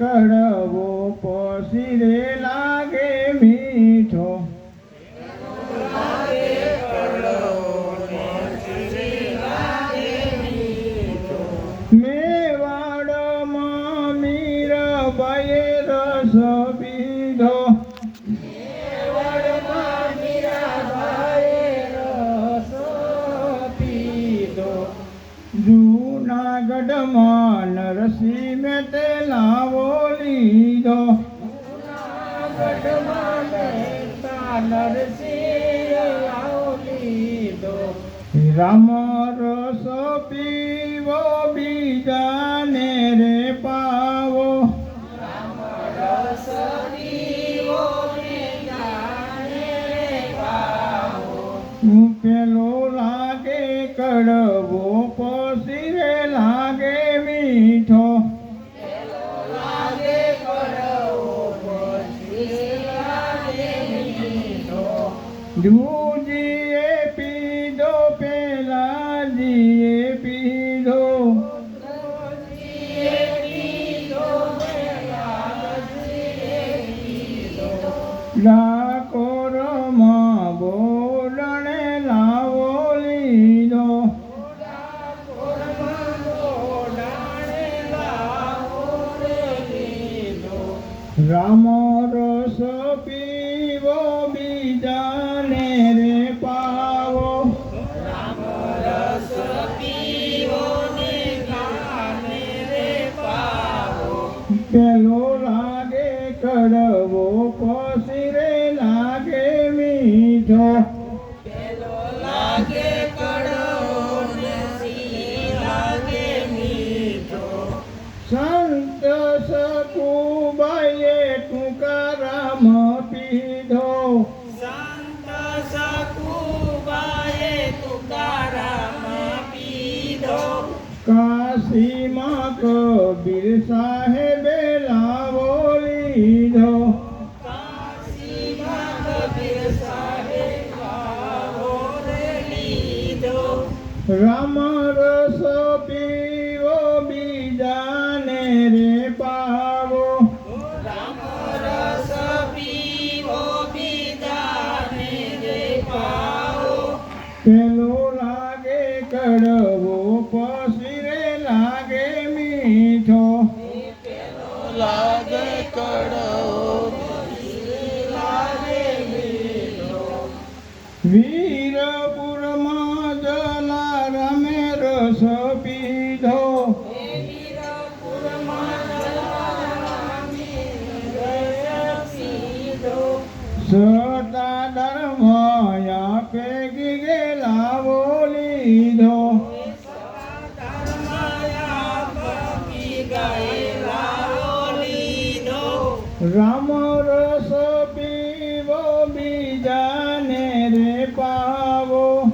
કડવો પસીરે લાગે મીઠો. જૂનાગઢમાં નરસિંહ તે લાવો લીધો. રામ રસ પીવો બીજાને રે પાવો. પેલો જૂજીએ પીધો પેલાજીએ પીધો. ડાકોરમાં બોલણે લાવો લીધો. રામ સંત સકુબાઈએ ટુકારામ પીધો. સંત સકુબાએ તુકારામ પીધો. કાશીમાં કબીર સાહેબે રામ રસ પીવો બીજાને રે પાવો. રામ રસ પીવો બીજાને રે પાવો. પેલો લાગે કડવો પછી રે લાગે મીઠો. લાગે કડવો લાગે મીઠો. રામ રસ પીવો. બીજાને રે પાવો.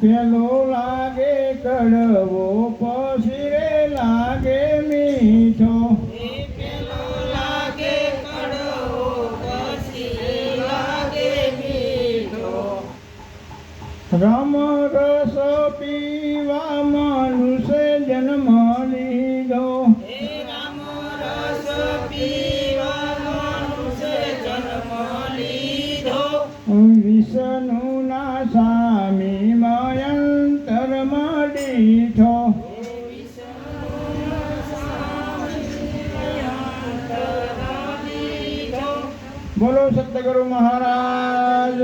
પેલો લાગે કડવો પછી રે લાગે મીઠો. રામ વિષ્ણુના સ્વામી મયંતર દીઠો બોલો સત્યગુરુ મહારાજ